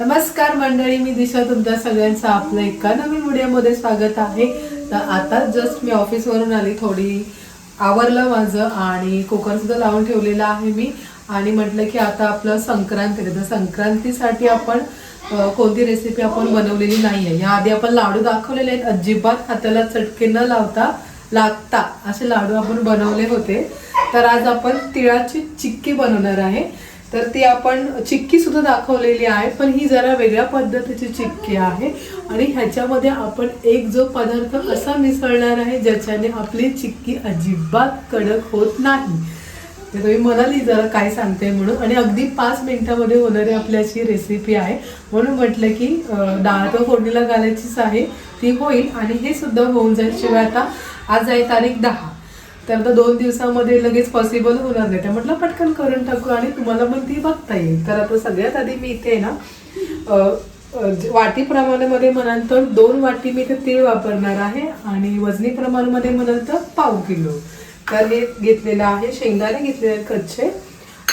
नमस्कार मंडळी मी दिशा तुमच्या सगळ्यांचं आपलं एका नवीन व्हिडिओमध्ये स्वागत आहे. तर आता जस्ट मी ऑफिसवरून आली थोडी आवरलं माझं आणि कुकर सुद्धा लावून ठेवलेला आहे मी. आणि म्हटलं की आता आपलं संक्रांत तर संक्रांतीसाठी आपण कोणती रेसिपी आपण बनवलेली नाही आहे याआधी आपण लाडू दाखवलेले आहेत. अजिबात हाताला चटके न लावता लागता असे लाडू आपण बनवले होते. तर आज आपण तिळाची चिक्की बनवणार आहे. तर ती आपण चिक्की सुद्धा दाखवलेली आहे पण ही जरा वेगळ्या पद्धतीची चिक्की आहे. आणि ह्याच्यामध्ये आपण एक जो पदार्थ असा मिसळणार आहे ज्याच्याने आपली चिक्की अजिबात कडक होत नाही. तर तुम्ही म्हणाली जरा काय सांगते म्हणून. आणि अगदी पाच मिनिटामध्ये होणारी आपल्याची रेसिपी आहे. म्हणून म्हटलं की डाळ तर फोडणीला घालायचीच आहे ती होईल. आणि हे सुद्धा होऊन जाईल. शिवाय आता आज आहे तारीख दहा. तर आता दोन दिवसामध्ये लगेच पॉसिबल होणार नाही. तर म्हटलं पटकन करून टाकू आणि तुम्हाला पण ती बघता येईल. तर आता सगळ्यात आधी मी इथे ना वाटी प्रमाणामध्ये म्हणाल तर दोन वाटी मी इथे तीळ वापरणार आहे आणि वजनी प्रमाणामध्ये म्हणाल तर पाव किलो. तर हे घेतलेलं आहे शेंगदाणे घेतलेले आहेत कच्चे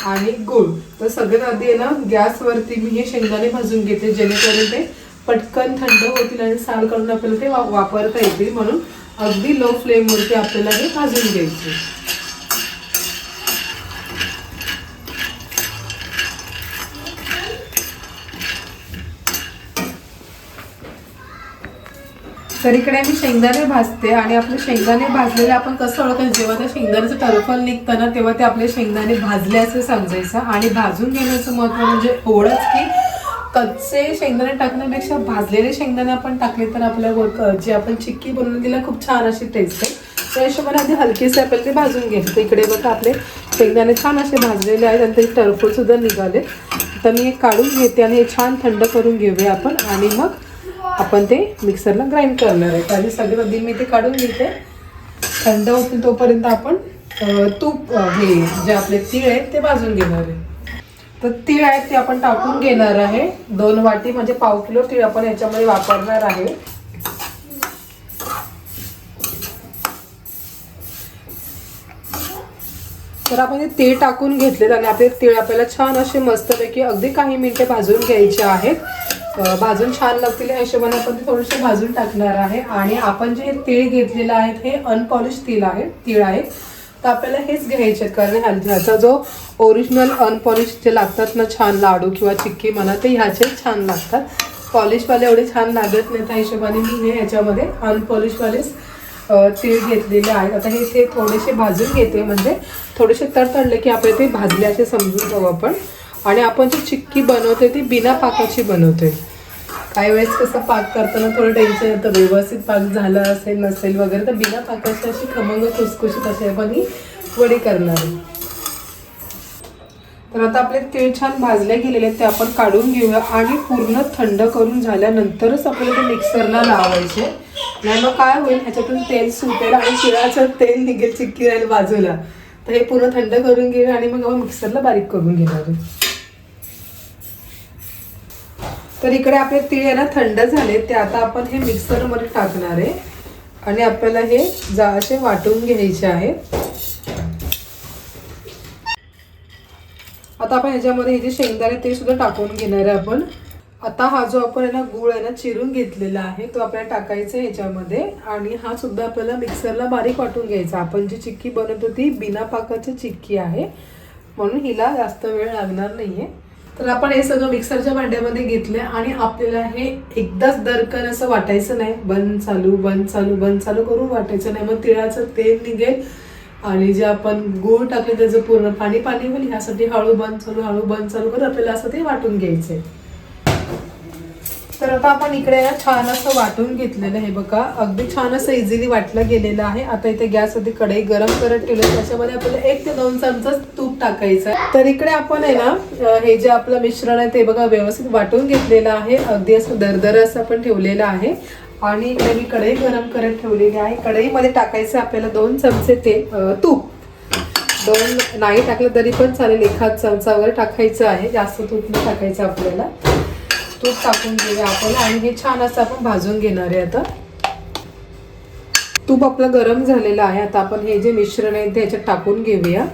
आणि गुळ. तर सगळ्यात आधी आहे ना गॅसवरती मी हे शेंगदाणे भाजून घेते जेणेकरून ते पटकन थंड होतील आणि साल करून आपल्याला ते वा- वापरता येतील म्हणून. अगदी लो फ्लेमवरती आपल्याला हे भाजून घ्यायचे. तर इकडे मी शेंगदाणे भाजते आणि आपले शेंगदाणे भाजलेले आपण कसं ओळखायचं? जेव्हा त्या शेंगदाण्याचं टरफल निघतं ना तेव्हा ते आपले शेंगदाणे भाजले असं समजायचं आणि भाजून घेण्याचं महत्त्व म्हणजे ओळख की कच्चे शेंगदाणे टाकण्यापेक्षा भाजलेले शेंगदाणे आपण टाकले तर आपल्या वर- जे आपण चिक्की बनवून तिला खूप छान अशी टेस्ट आहे. त्या हिशोबाने आधी हलकेसे आपल्याला ते भाजून घ्यायचे. इकडे बघा आपले शेंगदाणे छान असे भाजलेले आहेत आणि ते टरफूलसुद्धा निघाले. तर मी हे काढून घेते आणि हे छान थंड करून घेऊया आपण. आणि मग आपण ते मिक्सरला ग्राइंड करणार आहे. तर आधी सगळं आधी मी ते काढून घेते. थंड होतील तोपर्यंत आपण तूप हे जे आपले तीळ आहेत ते भाजून घेणार आहे. तर तीळ आहेत ते आपण टाकून घेणार आहे. दोन वाटी म्हणजे पाव किलो तीळ आपण याच्यामध्ये वापरणार आहे. तर आपण हे तीळ टाकून घेतलेत आणि आपले तीळ आपल्याला छान असे मस्तपैकी अगदी काही मिनिटे भाजून घ्यायचे आहेत. भाजून छान लागतील या हिशोबाने आपण ते थोडेसे भाजून टाकणार आहे. आणि आपण जे तीळ घेतलेलं आहे हे अनपॉलिश तीळ आहे तीळ आहे. तर आपल्याला हेच घ्यायचे कारण ह्याचा जो ओरिजिनल अनपॉलिश जे लागतात ना छान लाडू किंवा चिक्की म्हणा ते ह्याचेच छान लागतात. पॉलिशवाले एवढे छान लागत नाही त्या हिशोबाने. मी हे ह्याच्यामध्ये अनपॉलिशवालेच तीळ घेतलेले आहेत. आता हे ते थोडेसे भाजून घेते म्हणजे थोडेसे तडतडले की आपले ते भाजल्याचे समजून जाऊ आपण. आणि आपण जी चिक्की बनवते ती बिना पाकाची बनवते काही वेळेस कसं पाक करताना थोडं टेन्शन येतं. व्यवस्थित पाक झाला असेल नसेल वगैरे तर बिना पाकाची अशी खमंग खुसखुशीत असे आपण ही वडी करणार तर आता आपले तीळ छान भाजले गेलेले आहेत ते आपण काढून घेऊया आणि पूर्ण थंड करून झाल्यानंतरच आपल्याला ते मिक्सरला लावायचे. नाही मग काय होईल? ह्याच्यातून तेल सुटेल आणि तिळाचं तेल निघेल चिक्की राहील बाजूला. तर हे पूर्ण थंड करून घेऊ आणि मग आपण मिक्सरला बारीक करून घेणार आहे. तर इकडे आपले तीळ आहे ना थंड झाले ते आता आपण हे मिक्सरमध्ये टाकणार आहे. आणि आपल्याला हे जा असे वाटून घ्यायचे आहे. आता आपण ह्याच्यामध्ये हे जे शेंगदाणे ते सुद्धा टाकून घेणार आहे आपण. आता हा जो आपण आहे ना गुळ आहे ना चिरून घेतलेला आहे तो आपल्याला टाकायचा आहे ह्याच्यामध्ये. आणि हा सुद्धा आपल्याला मिक्सरला बारीक वाटून घ्यायचा. आपण जी चिक्की बनवतो ती बिना पाकाची चिक्की आहे. म्हणून हिला जास्त वेळ लागणार नाही आहे तर आपण हे सगळं मिक्सरच्या भांड्यामध्ये घेतलं आणि आपल्याला हे एकदाच दरकन असं वाटायचं नाही. बंद चालू बंद चालू बंद चालू करून वाटायचं नाही. मग तिळाचं तेल निघेल आणि जे आपण गूळ टाकले त्याचं पूर्ण पाणी पाणी होईल ह्यासाठी हळू बंद चालू हळू बंद चालू करून आपल्याला असं ते वाटून घ्यायचंय. तर आता आपण इकडे ना छान असं वाटून घेतलेलं आहे बघा. अगदी छान असं इझिली वाटलं गेलेलं आहे. आता इथे गॅस आधी कढई गरम करत ठेवले त्याच्यामध्ये आपल्याला एक ते दोन चमचा तूप टाकायचं आहे. तर इकडे आपण आहे ना हे जे आपलं मिश्रण आहे ते बघा व्यवस्थित वाटून घेतलेलं आहे. अगदी असं दरदर असं आपण ठेवलेलं आहे. आणि इकडे मी कढई गरम करत ठेवलेली आहे. कढईमध्ये टाकायचं आहे आपल्याला दोन चमचे तेल तूप. दोन नाही टाकलं तरी पण चालेल. एखाद चमचा वगैरे टाकायचं आहे. जास्त तूप नाही टाकायचं आपल्याला. तूप टाकून घेऊया आपण आणि हे छान असं आपण भाजून घेणार आहे आता. तूप आपलं गरम झालेलं आहे. आता आपण हे जे मिश्रण आहे ते ह्याच्यात टाकून घेऊया.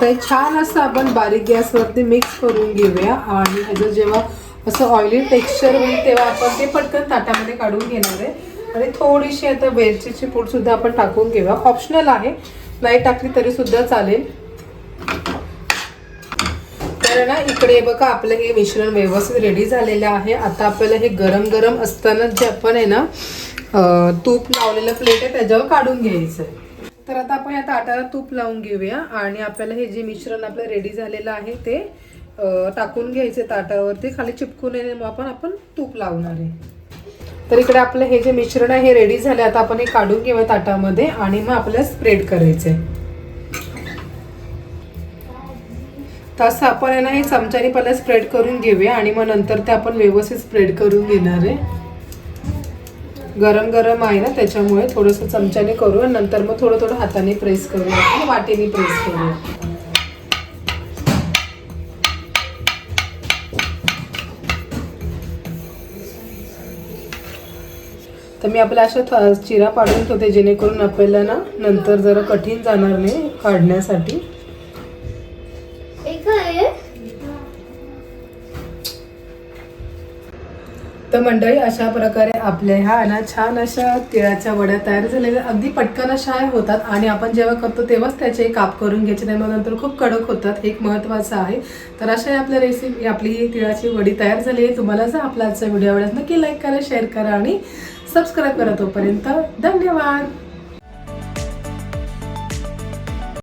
आता हे छान असं आपण बारीक गॅसवरती मिक्स करून घेऊया. आणि ह्याचं जेव्हा असं ऑइली टेक्स्चर होईल तेव्हा आपण ते पटकन ताटामध्ये काढून घेणार आहे. आणि थोडीशी आता वेलचीची पूडसुद्धा आपण टाकून घेऊया. ऑप्शनल आहे. नाही टाकली तरी सुद्धा चालेल. तर ना इकडे बघा आपलं हे मिश्रण व्यवस्थित रेडी झालेलं आहे. आता आपल्याला हे गरम गरम असताना जे आपण आहे ना तूप लावलेलं प्लेट आहे त्याच्यावर काढून घ्यायचं आहे तर आता आपण या ताटाला तूप लावून घेऊया आणि आपल्याला हे जे मिश्रण आपलं रेडी झालेलं आहे ते टाकून घ्यायचे ताटावरती. खाली चिपकून येणे मग आपण आपण तूप लावणार आहे. तर इकडे आपलं हे जे मिश्रण आहे हे रेडी झाले. आता आपण हे काढून घेऊया ताटामध्ये आणि मग आपल्याला स्प्रेड करायचे तसं आपण आहे ना हे चमच्याने पहिला स्प्रेड करून घेऊया आणि मग नंतर ते आपण व्यवस्थित स्प्रेड करून घेणार आहे. गरम गरम आहे ना त्याच्यामुळे थोडंसं चमच्याने करू आणि नंतर मग थोडं थोडं हाताने प्रेस करू. वाटेने प्रेस करू. तर मी आपल्या अशा थ- चिरा पाडून ठेवते जेणेकरून आपल्याला ना नंतर जरा कठीण जाणार नाही काढण्यासाठी. तर मंडळी अशा प्रकारे आपल्या ह्या ना छान अशा तिळाच्या वड्या तयार झालेल्या अगदी पटकन अशा होतात आणि आपण जेव्हा करतो तेव्हाच त्याचे काप करून घ्यायचे नाही मग नंतर खूप कडक होतात. एक महत्त्वाचं आहे. तर अशा आपल्या रेसिपी आपली तिळाची वडी तयार झाली आहे. तुम्हाला जर आपला आजचा व्हिडिओ आवडला नक्की लाईक करा शेअर करा आणि सबस्क्राईब करा तोपर्यंत. धन्यवाद!